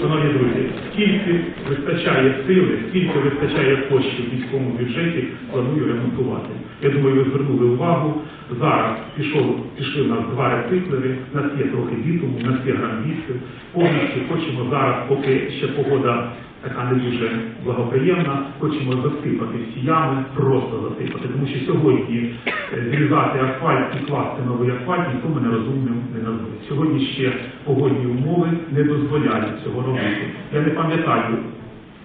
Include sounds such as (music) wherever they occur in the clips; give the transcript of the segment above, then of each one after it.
Шановні друзі, скільки вистачає сили, скільки вистачає коштів в міському бюджеті, планую ремонтувати. Я думаю, ви звернули увагу. Зараз пішов, пішли у нас два рециклери, нас є трохи бітуму, нас є гранвіси. Повністю хочемо зараз, поки ще погода така не дуже благоприємна, хочемо засипати всі ями, просто засипати. Тому що сьогодні е, зрізати асфальт і класти новий асфальт ніхто мене розумним не назве. Сьогодні ще погодні умови не дозволяють цього робити. Я не пам'ятаю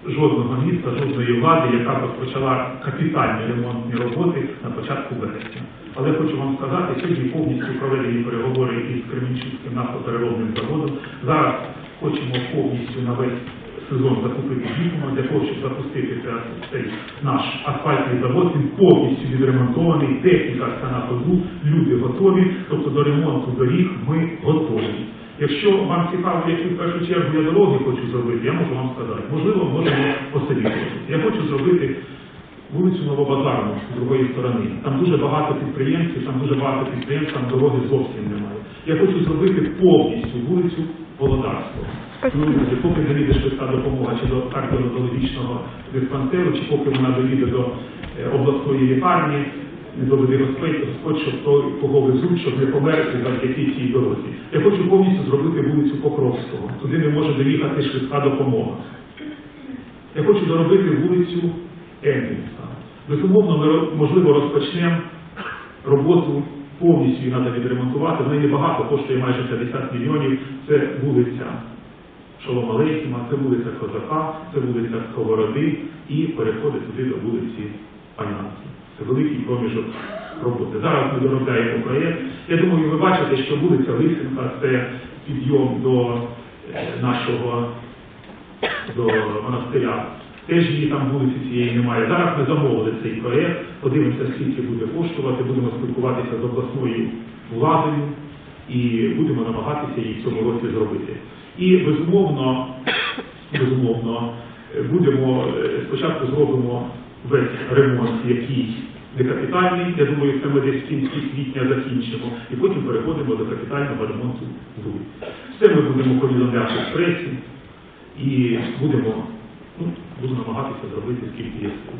жодного міста, жодної влади, яка розпочала капітальні ремонтні роботи на початку вересня. Але хочу вам сказати, сьогодні повністю проведені переговори із Кременчуцьким нафтопереробним заводом. Зараз хочемо повністю на весь сезон закупити бітума для того, щоб запустити цей наш асфальтний завод. Він повністю відремонтований, техніка вся на ходу, люди готові. Тобто до ремонту доріг ми готові. Якщо вам цікаво, які в першу чергу я дороги хочу зробити, я можу вам сказати. Можливо, можемо посовітувати. Я хочу зробити вулицю Новобазарну з другої сторони. Там дуже багато підприємців, там дуже багато підприємств, там дороги зовсім немає. Я хочу зробити повністю вулицю Володарського. Ну, друзі, поки доїде швидка допомога чи до кардіологічного диспансеру, чи поки вона доїде до е, обласної лікарні, не доведе Господь, щоб той, кого везуть, щоб не померти завдяки цій дорозі. Я хочу повністю зробити вулицю Покровського. Туди не може доїхати швидка допомога. Я хочу доробити вулицю Енгельса. Безумовно, ми можливо розпочнемо роботу повністю її треба відремонтувати. В неї багато коштує майже 50 мільйонів. Це вулиця Шолома Лейхіма, це вулиця Козака, це вулиця Сковороди і переходить туди до вулиці Панянки. Це великий проміжок роботи. Зараз ми доробляємо проєкт. Я думаю, ви бачите, що вулиця Лисенка це підйом до е, нашого до монастиря. Теж її там вулиці цієї немає. Зараз ми замовили цей проєкт, подивимося, скільки буде коштувати, будемо спілкуватися з обласною владою і будемо намагатися її в цьому році зробити. І безумовно, (coughs) безумовно, будемо е, спочатку зробимо весь ремонт, який не капітальний. Я думаю, це ми десь в кінці квітня закінчимо, і потім переходимо до капітального ремонту вулиць. Це ми будемо повідомляти в пресі і будемо, буду намагатися зробити скільки є сил.